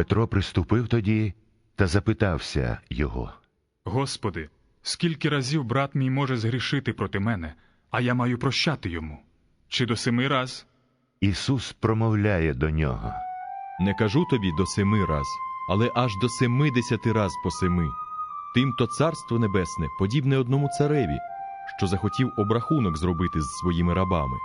Петро приступив тоді та запитався його. Господи, скільки разів брат мій може згрішити проти мене, а я маю прощати йому? Чи до семи раз? Ісус промовляє до нього. Не кажу тобі до семи раз, але аж до семидесяти раз по семи. Тимто царство небесне подібне одному цареві, що захотів обрахунок зробити з своїми рабами.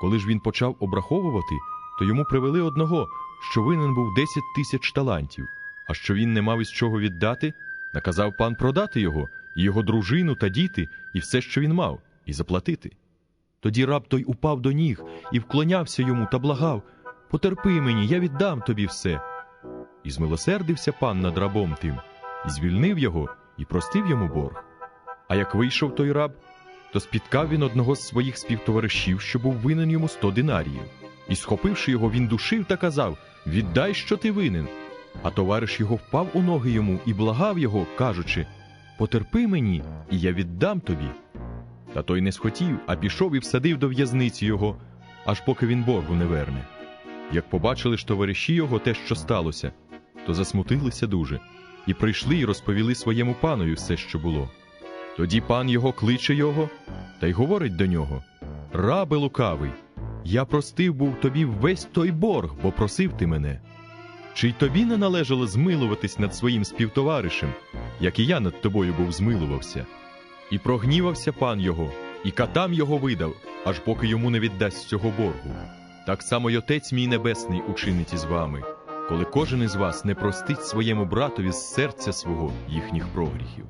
Коли ж він почав обраховувати, то йому привели одного, що винен був десять тисяч талантів, а що він не мав із чого віддати, наказав пан продати його, і його дружину та діти, і все, що він мав, і заплатити. Тоді раб той упав до ніг і вклонявся йому та благав Потерпи мені, я віддам тобі все. І змилосердився пан над рабом тим, і звільнив його, і простив йому борг. А як вийшов той раб, то спіткав він одного з своїх співтоваришів, що був винен йому сто динаріїв. І, схопивши його, він душив та казав Віддай, що ти винен. А товариш його впав у ноги йому і благав його, кажучи Потерпи мені, і я віддам тобі. Та той не схотів, а пішов і всадив до в'язниці його, аж поки він боргу не верне. Як побачили ж товариші його те, що сталося, то засмутилися дуже, і прийшли і розповіли своєму панові все, що було. Тоді пан його кличе його та й говорить до нього: Рабе лукавий, я простив був тобі весь той борг, бо просив ти мене. Чи й тобі не належало змилуватись над своїм співтоваришем, як і я над тобою був змилувався? І прогнівався пан його, і катам його видав, аж поки йому не віддасть цього боргу. Так само й Отець мій Небесний учинить із вами, коли кожен із вас не простить своєму братові з серця свого їхніх прогріхів.